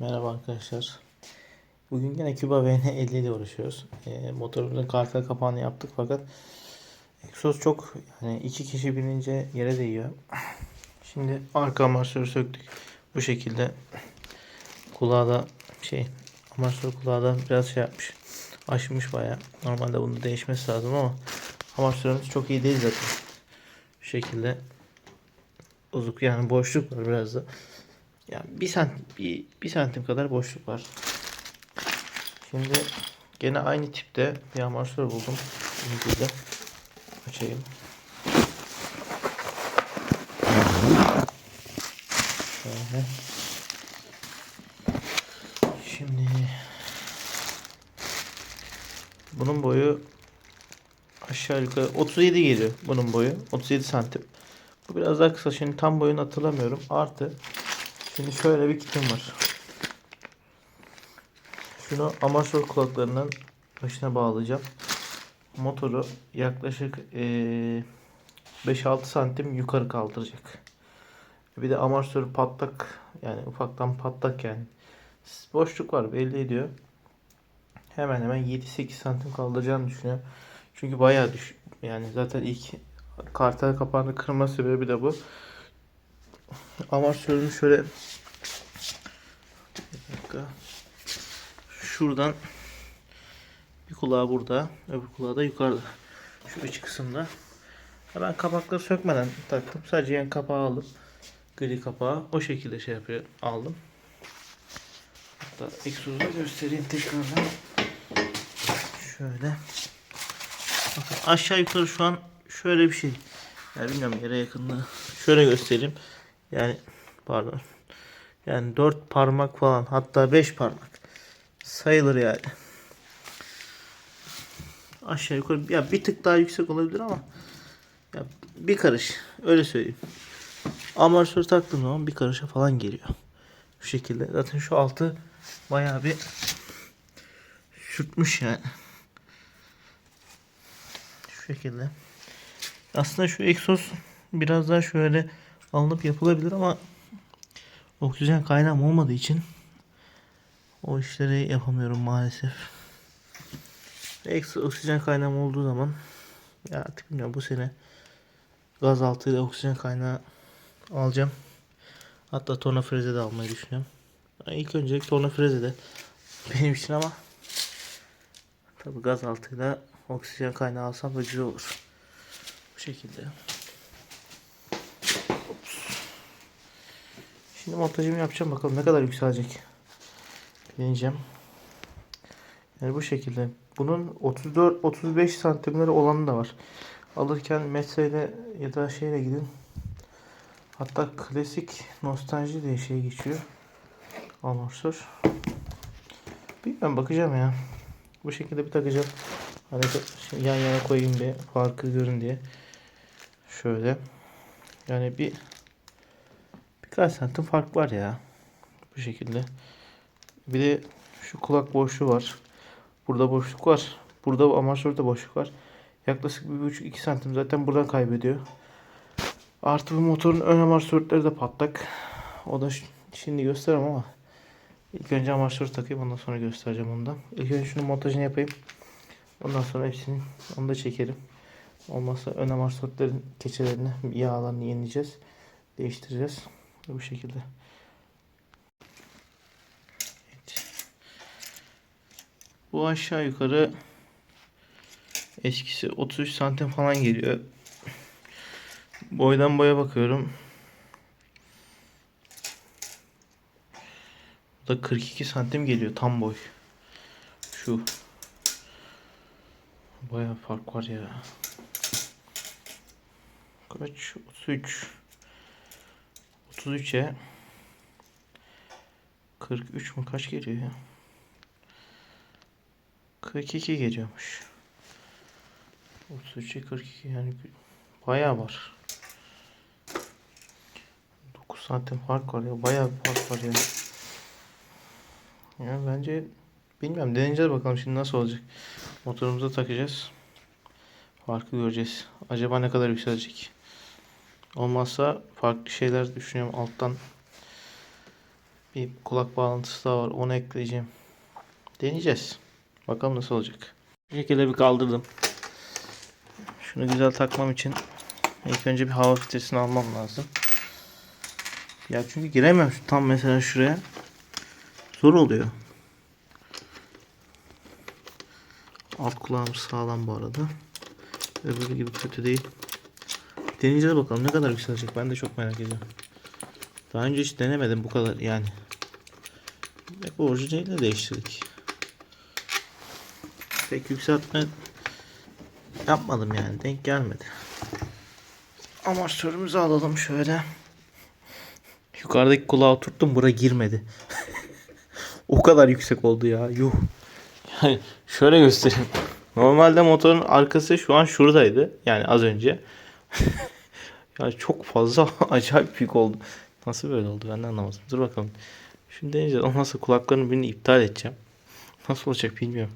Merhaba arkadaşlar. Bugün yine Cuba VN50 ile uğraşıyoruz. E, motorumuzun kartel kapağını yaptık fakat egzoz çok yani iki kişi binince yere değiyor. Şimdi arka amasörü söktük. Bu şekilde kulağı da şey amasör kulağı da biraz şey yapmış. Aşmış bayağı. Normalde bunu değişmesi lazım ama amasörümüz çok iyi değil zaten. Bu şekilde bozuk yani boşluk var biraz da. Yani bir santim, bir, bir santim kadar boşluk var. Şimdi gene aynı tipte bir amasör buldum. Şimdi de açayım. Şöyle. Şimdi bunun boyu aşağı yukarı 37 geliyor bunun boyu. 37 santim. Bu biraz daha kısa. Şimdi tam boyunu hatırlamıyorum. Artı Şimdi şöyle bir kitim var. Şunu amatör kulaklarının başına bağlayacağım. Motoru yaklaşık eee, 5-6 santim yukarı kaldıracak. Bir de amatör patlak yani ufaktan patlak yani. Boşluk var belli ediyor. Hemen hemen 7-8 santim kaldıracağını düşünüyorum. Çünkü bayağı düş yani zaten ilk kartel kapağını kırma sebebi de bu. Amatörün şöyle bir dakika. Şuradan bir kulağı burada, öbür kulağı da yukarıda. Şu iç kısımda. Ben kapakları sökmeden taktım. Sadece yan kapağı aldım. Gri kapağı. O şekilde şey yapıyor. Aldım. Hatta egzozu göstereyim tekrardan. Şöyle. Bakın aşağı yukarı şu an şöyle bir şey. Yani bilmiyorum yere yakınlığı. Şöyle göstereyim. Yani pardon. Yani dört parmak falan hatta beş parmak sayılır yani. Aşağı yukarı ya bir tık daha yüksek olabilir ama ya bir karış öyle söyleyeyim. Amortisör taktığım zaman bir karışa falan geliyor. Şu şekilde. Zaten şu altı bayağı bir sürtmüş yani. Şu şekilde. Aslında şu egzoz biraz daha şöyle alınıp yapılabilir ama oksijen kaynağım olmadığı için o işleri yapamıyorum maalesef. Ekstra oksijen kaynağım olduğu zaman ya artık bilmiyorum bu sene gaz altıyla oksijen kaynağı alacağım. Hatta torna freze de almayı düşünüyorum. Yani ilk öncelik torna freze de benim için ama tabi gaz altıyla oksijen kaynağı alsam da güzel olur. Bu şekilde. Şimdi montajımı yapacağım bakalım ne kadar yükselecek. Deneyeceğim. Yani bu şekilde. Bunun 34-35 santimleri olanı da var. Alırken metreyle ya da şeyle gidin. Hatta klasik nostalji diye şey geçiyor. Amortisör. Bilmiyorum bakacağım ya. Bu şekilde bir takacağım. Şimdi yan yana koyayım bir farkı görün diye. Şöyle. Yani bir birkaç santim fark var ya. Bu şekilde. Bir de şu kulak boşluğu var. Burada boşluk var. Burada amatörde boşluk var. Yaklaşık 1,5-2 santim zaten buradan kaybediyor. Artı bu motorun ön amortisörleri de patlak. O da şimdi gösteremem ama ilk önce amortisörü takayım ondan sonra göstereceğim onu da. İlk önce şunun montajını yapayım. Ondan sonra hepsini onu da çekerim. Olmazsa ön amortisörlerin keçelerini, yağlarını yenileyeceğiz. Değiştireceğiz. Bu şekilde. Bu aşağı yukarı eskisi 33 santim falan geliyor. Boydan boya bakıyorum. Bu da 42 santim geliyor tam boy. Şu. Baya fark var ya. Kaç? 33. 33'e 43 mu kaç geliyor ya? 42 geliyormuş. 33'e 42 yani bayağı var. 9 santim fark var ya bayağı bir fark var ya. Ya bence bilmiyorum deneyeceğiz bakalım şimdi nasıl olacak. Motorumuza takacağız. Farkı göreceğiz. Acaba ne kadar yükselecek? Olmazsa farklı şeyler düşünüyorum alttan. bir kulak bağlantısı daha var. Onu ekleyeceğim. Deneyeceğiz. Bakalım nasıl olacak. Bu şekilde bir kaldırdım. Şunu güzel takmam için ilk önce bir hava filtresini almam lazım. Ya çünkü giremem tam mesela şuraya. Zor oluyor. Alt kulağım sağlam bu arada. Öbürü gibi kötü değil. Deneyeceğiz bakalım ne kadar yükselecek. Ben de çok merak ediyorum. Daha önce hiç denemedim bu kadar yani. Hep orijinaliyle değiştirdik. Pek yükseltme yapmadım yani. Denk gelmedi. Amatörümüzü alalım şöyle. Yukarıdaki kulağa oturttum. Bura girmedi. o kadar yüksek oldu ya. Yuh. Yani şöyle göstereyim. Normalde motorun arkası şu an şuradaydı. Yani az önce. ya çok fazla acayip büyük oldu. Nasıl böyle oldu ben de anlamadım. Dur bakalım. Şimdi deneyeceğiz. Ondan sonra kulaklarının birini iptal edeceğim. Nasıl olacak bilmiyorum.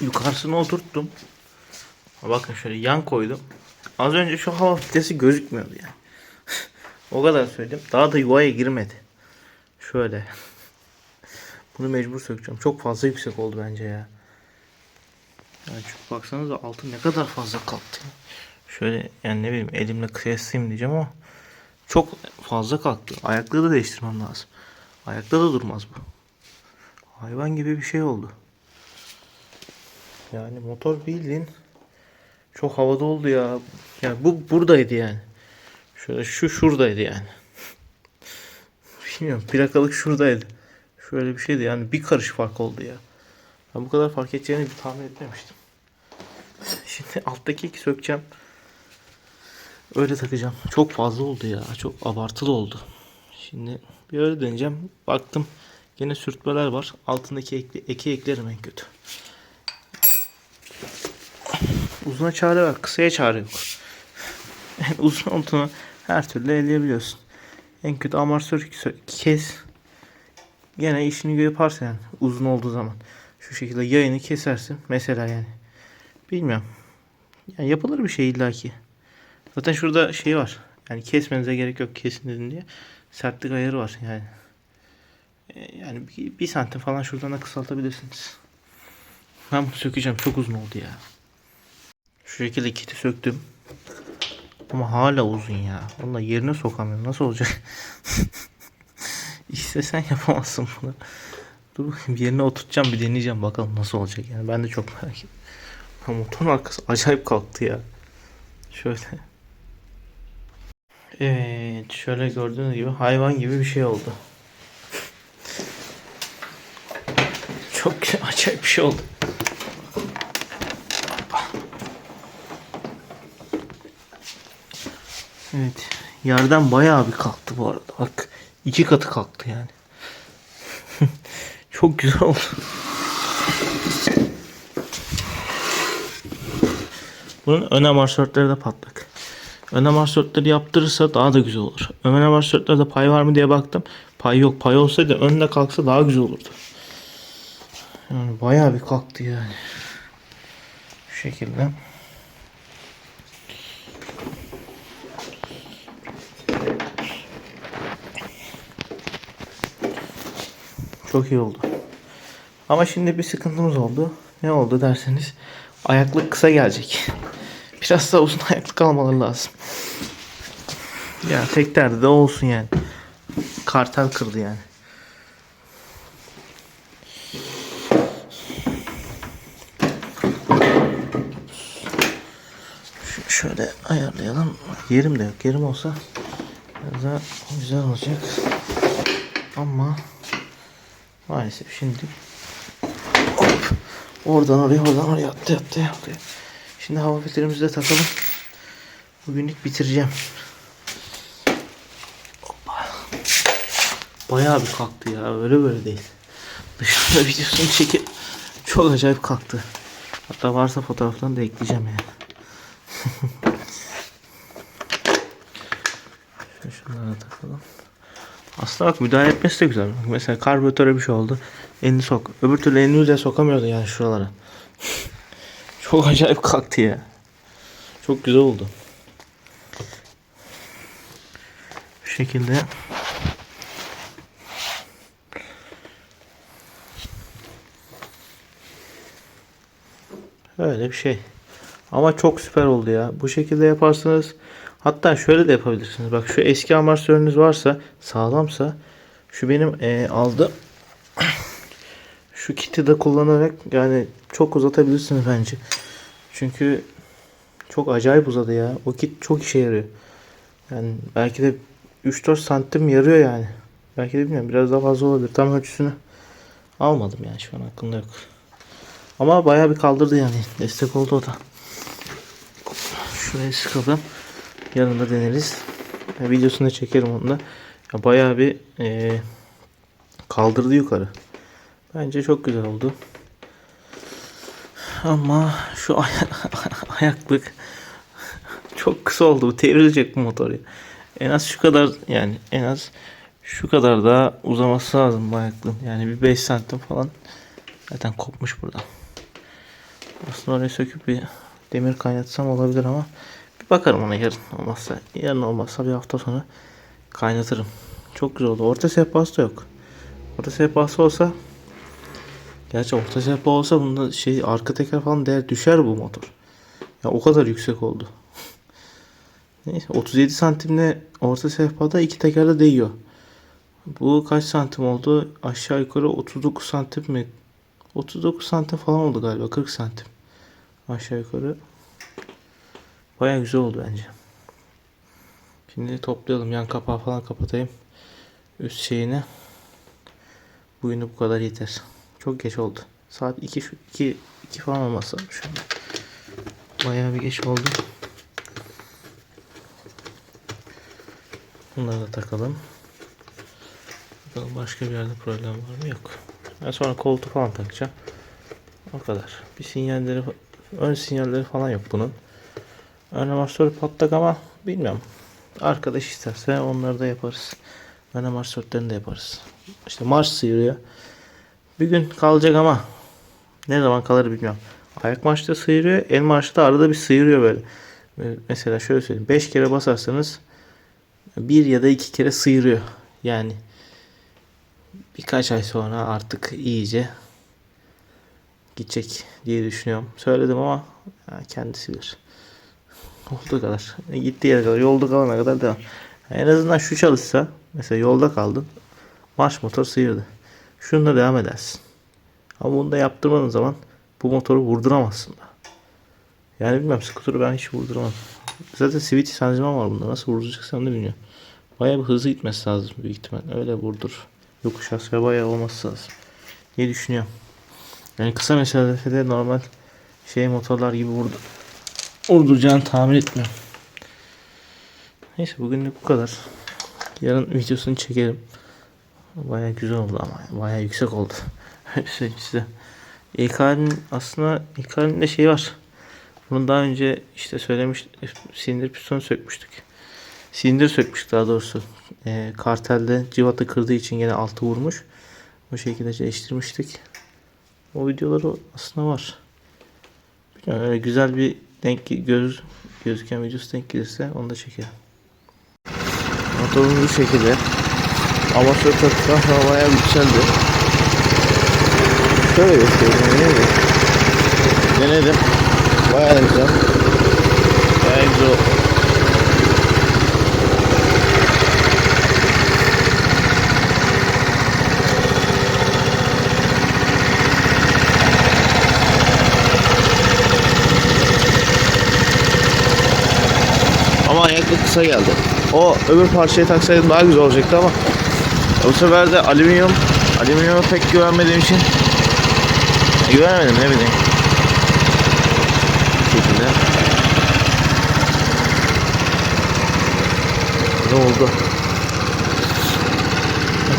Yukarısına oturttum. Bakın şöyle yan koydum. Az önce şu hava filtresi gözükmüyordu yani. o kadar söyleyeyim. Daha da yuvaya girmedi. Şöyle. Bunu mecbur sökeceğim. Çok fazla yüksek oldu bence ya. Yani çünkü baksanıza altı ne kadar fazla kalktı. Şöyle yani ne bileyim elimle kıyaslayayım diyeceğim ama çok fazla kalktı. Ayakları da değiştirmem lazım. Ayakta da durmaz bu. Hayvan gibi bir şey oldu. Yani motor bildiğin çok havada oldu ya. Yani bu buradaydı yani. Şöyle şu şuradaydı yani. Bilmiyorum plakalık şuradaydı. Şöyle bir şeydi yani bir karış fark oldu ya. Ben bu kadar fark edeceğini bir tahmin etmemiştim. Şimdi alttaki iki sökeceğim. Öyle takacağım. Çok fazla oldu ya. Çok abartılı oldu. Şimdi bir öyle deneyeceğim. Baktım gene sürtmeler var. Altındaki ekli, eki eklerim en kötü. Uzuna çare var. Kısaya çare yok. Yani uzun olduğunu her türlü eleyebiliyorsun. En kötü sö- kes. Gene işini yaparsın yani. Uzun olduğu zaman. Şu şekilde yayını kesersin. Mesela yani. Bilmiyorum. Yani yapılır bir şey illaki. Zaten şurada şey var. Yani kesmenize gerek yok kesin dedin diye. Sertlik ayarı var yani. E, Yani bir, santim falan şuradan da kısaltabilirsiniz. Ben bunu sökeceğim. Çok uzun oldu ya. Şu şekilde kiti söktüm. Ama hala uzun ya. Da yerine sokamıyorum. Nasıl olacak? İstesen yapamazsın bunu. Dur bakayım yerine oturtacağım bir deneyeceğim bakalım nasıl olacak yani. Ben de çok merak ediyorum. Motorun arkası acayip kalktı ya. Şöyle. Evet şöyle gördüğünüz gibi hayvan gibi bir şey oldu. Çok acayip bir şey oldu. Evet. Yerden bayağı bir kalktı bu arada. Bak iki katı kalktı yani. Çok güzel oldu. Bunun ön amortisörleri de patlak. Ön amortisörleri yaptırırsa daha da güzel olur. Ön amortisörlerde pay var mı diye baktım. Pay yok. Pay olsaydı önde kalksa daha güzel olurdu. Yani bayağı bir kalktı yani. Şu şekilde. Çok iyi oldu. Ama şimdi bir sıkıntımız oldu. Ne oldu derseniz ayaklık kısa gelecek. Biraz daha uzun ayaklık almaları lazım. Ya tek derdi de olsun yani. Kartel kırdı yani. Şöyle ayarlayalım. Yerim de yok. Yerim olsa güzel olacak. Ama maalesef şimdi oradan oraya oradan oraya attı attı attı. Şimdi hava filtremizi de takalım. Bugünlük bitireceğim. Hoppa. Bayağı bir kalktı ya. Öyle böyle değil. Dışarıda videosunu çekip çok acayip kalktı. Hatta varsa fotoğraflarını da ekleyeceğim yani. Da takalım. Aslında bak müdahale etmesi de güzel. Mesela karbüratöre bir şey oldu. Elini sok. Öbür türlü elini de sokamıyordu yani şuralara. Çok acayip kalktı ya. Çok güzel oldu. Bu şekilde. Öyle bir şey. Ama çok süper oldu ya. Bu şekilde yaparsanız hatta şöyle de yapabilirsiniz. Bak şu eski amortisörünüz varsa sağlamsa şu benim eee aldığım şu kiti de kullanarak yani çok uzatabilirsiniz bence. Çünkü çok acayip uzadı ya. O kit çok işe yarıyor. Yani belki de 3-4 santim yarıyor yani. Belki de bilmiyorum biraz daha fazla olabilir. Tam ölçüsünü almadım yani şu an aklımda yok. Ama bayağı bir kaldırdı yani. Destek oldu o da. Şuraya sıkalım. Yarın da deneriz. Ya, videosunu da çekerim onu da. Ya, bayağı bir eee, kaldırdı yukarı. Bence çok güzel oldu. Ama şu ay- ayaklık çok kısa oldu. Bu Devrilecek bu motor ya. En az şu kadar yani en az şu kadar daha uzaması lazım bu ayaklığın. Yani bir 5 santim falan zaten kopmuş burada. Aslında oraya söküp bir demir kaynatsam olabilir ama bakarım ona yarın olmazsa. Yarın olmazsa bir hafta sonra kaynatırım. Çok güzel oldu. Orta sehpası da yok. Orta sehpası olsa Gerçi orta sehpa olsa bunda şey arka teker falan değer düşer bu motor. Ya o kadar yüksek oldu. Neyse 37 santimle orta sehpada iki tekerle değiyor. Bu kaç santim oldu? Aşağı yukarı 39 santim mi? 39 santim falan oldu galiba. 40 santim. Aşağı yukarı. Baya güzel oldu bence. Şimdi toplayalım. Yan kapağı falan kapatayım. Üst şeyini. Bugünlük bu kadar yeter. Çok geç oldu. Saat 2 şu 2 2 falan olmasa şu an. Bayağı bir geç oldu. Bunları da takalım. Bakalım başka bir yerde problem var mı? Yok. Ben sonra koltuğu falan takacağım. O kadar. Bir sinyalleri, ön sinyalleri falan yok bunun. Ön amortisörü patlak ama bilmiyorum. Arkadaş isterse onları da yaparız. Ön amortisörlerini de yaparız. İşte marş sıyırıyor. Bir gün kalacak ama ne zaman kalır bilmiyorum. Ayak marşta sıyırıyor. El marşta arada bir sıyırıyor böyle. Mesela şöyle söyleyeyim. 5 kere basarsanız bir ya da iki kere sıyırıyor. Yani birkaç ay sonra artık iyice gidecek diye düşünüyorum. Söyledim ama kendisi bilir. Olduğu kadar. Gittiği yere kadar, yolda kalana kadar devam. En azından şu çalışsa, mesela yolda kaldın, marş motor sıyırdı. Şununla devam edersin. Ama bunu da yaptırmadığın zaman bu motoru vurduramazsın da. Yani bilmem skuturu ben hiç vurduramam. Zaten switch sancımam var bunda. Nasıl vurduracaksam da bilmiyorum. Bayağı bir hızlı gitmesi lazım büyük ihtimal. Öyle vurdur. Yokuş aşağı bayağı olması lazım. diye düşünüyorum. Yani kısa mesafede normal şey motorlar gibi vurdu. Vurduracağını tahmin etmiyorum. Neyse bugünlük bu kadar. Yarın videosunu çekerim. Baya güzel oldu ama baya yüksek oldu. Öyle söyleyeyim size. İlk halinin aslında ilk halinde şey var. Bunu daha önce işte söylemiş silindir pistonu sökmüştük. Silindir sökmüştük daha doğrusu. Ee, kartelde cıvata kırdığı için yine altı vurmuş. O şekilde değiştirmiştik. O videoları aslında var. Bilmiyorum, öyle güzel bir denk göz gözüken videosu denk gelirse onu da çekerim. Motorumuz bu şekilde. Amatör taktıktan sonra bayağı yükseldi. Şöyle göstereyim. Denedim. Bayağı güzel. Bayağı güzel oldu. Ama ayaklık kısa geldi. O öbür parçayı taksaydım daha güzel olacaktı ama bu sefer de alüminyum alüminyuma pek güvenmediğim için güvenemedim ne bileyim. Bu şekilde. Ne oldu?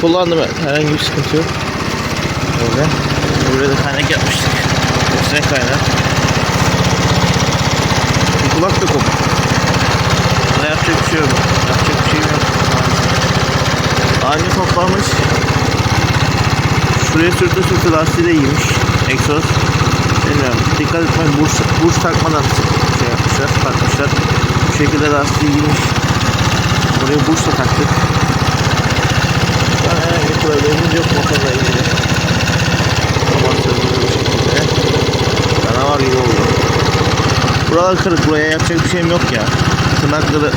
Kullandım evet. Herhangi bir sıkıntı yok. Böyle. Buraya da kaynak yapmıştık. Üstüne kaynak. Kulak da koptu. Yapacak bir şey yok. Yapacak bir şey yok. Önce toplamış. Şuraya sürtü sürtü lastiği de iyiymiş. Egzoz. Bilmiyorum. Dikkat etmeyin. Burç, burç takmadan şey yapmışlar. Takmışlar. Bu şekilde lastiği iyiymiş. Buraya burç da taktık. Yani herhangi bir problemimiz yok motorla ilgili. Canavar gibi oldu. Buralar kırık. Buraya yapacak bir şeyim yok ya. Tırnakları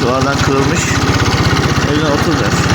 şuralardan kırılmış. Evine oturacağız.